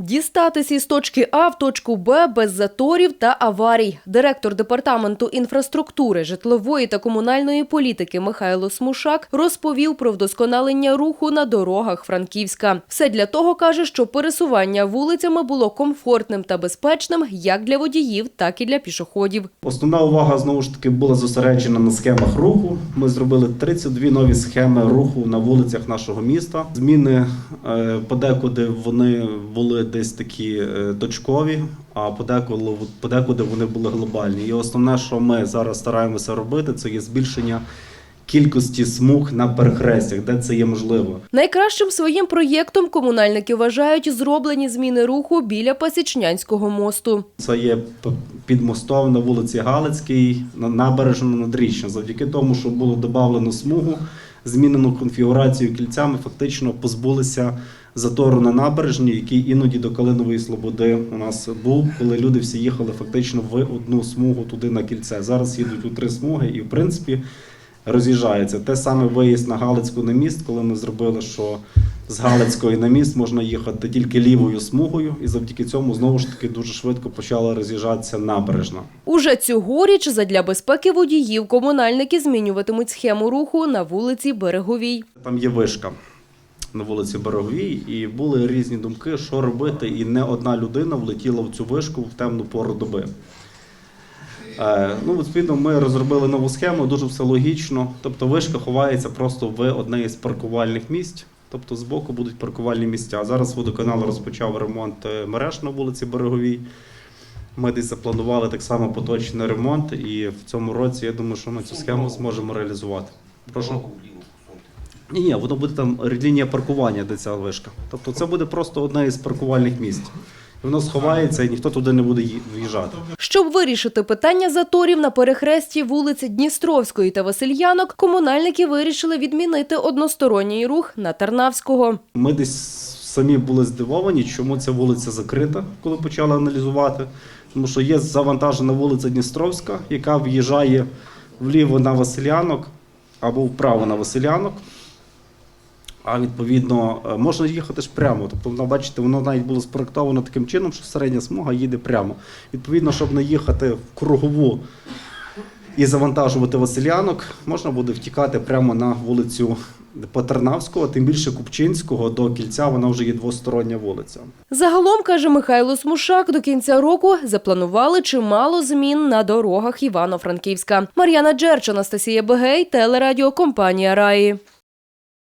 Дістатись із точки А в точку Б без заторів та аварій. Директор департаменту інфраструктури, житлової та комунальної політики Михайло Смушак розповів про вдосконалення руху на дорогах Франківська. Все для того каже, що пересування вулицями було комфортним та безпечним як для водіїв, так і для пішоходів. Основна увага знову ж таки була зосереджена на схемах руху. Ми зробили 32 нові схеми руху на вулицях нашого міста. Зміни е, подекуди вони були десь такі е, точкові, а подекуди, подекуди вони були глобальні. І основне, що ми зараз стараємося робити, це є збільшення кількості смуг на перехрестях, де це є можливо. Найкращим своїм проєктом комунальники вважають зроблені зміни руху біля Пасічнянського мосту. Це є під мостом на вулиці Галицькій, на набережно надрічно. Завдяки тому, що було додано смугу, змінено конфігурацію кільцями, фактично позбулися затору на набережні, який іноді до Калинової Слободи у нас був, коли люди всі їхали фактично в одну смугу туди на кільце. Зараз їдуть у три смуги і, в принципі, роз'їжджається. Те саме виїзд на Галицьку на міст, коли ми зробили, що з Галицької на міст можна їхати тільки лівою смугою, і завдяки цьому знову ж таки дуже швидко почала роз'їжджатися набережна. Уже цьогоріч задля безпеки водіїв комунальники змінюватимуть схему руху на вулиці Береговій. Там є вишка на вулиці Береговій, і були різні думки, що робити, і не одна людина влетіла в цю вишку в темну пору доби. Е, Ну, відповідно, ми розробили нову схему, дуже все логічно. Тобто вишка ховається просто в одне із паркувальних місць. Тобто збоку будуть паркувальні місця. Зараз водоканал розпочав ремонт е, мереж на вулиці Береговій. Ми десь запланували так само поточний ремонт, і в цьому році я думаю, що ми цю схему зможемо реалізувати. Прошу. Ні, ні, воно буде там лінія паркування, де ця вишка. Тобто це буде просто одне із паркувальних місць. Воно сховається, і ніхто туди не буде в'їжджати. Щоб вирішити питання заторів на перехресті вулиці Дністровської та Васильянок, комунальники вирішили відмінити односторонній рух на Тарнавського. Ми десь самі були здивовані, чому ця вулиця закрита, коли почали аналізувати. Тому що є завантажена вулиця Дністровська, яка в'їжджає вліво на Василянок або вправо на Василянок. А відповідно е, можна їхати ж прямо. Тобто, бачите, воно навіть було спроектовано таким чином, що середня смуга їде прямо. Відповідно, щоб не їхати в кругову і завантажувати Василянок, можна буде втікати прямо на вулицю Патернавського, тим більше Купчинського до кільця вона вже є двостороння вулиця. Загалом, каже Михайло Смушак, до кінця року запланували чимало змін на дорогах Івано-Франківська. Мар'яна Джерч, Анастасія Бегей, телерадіокомпанія Раї.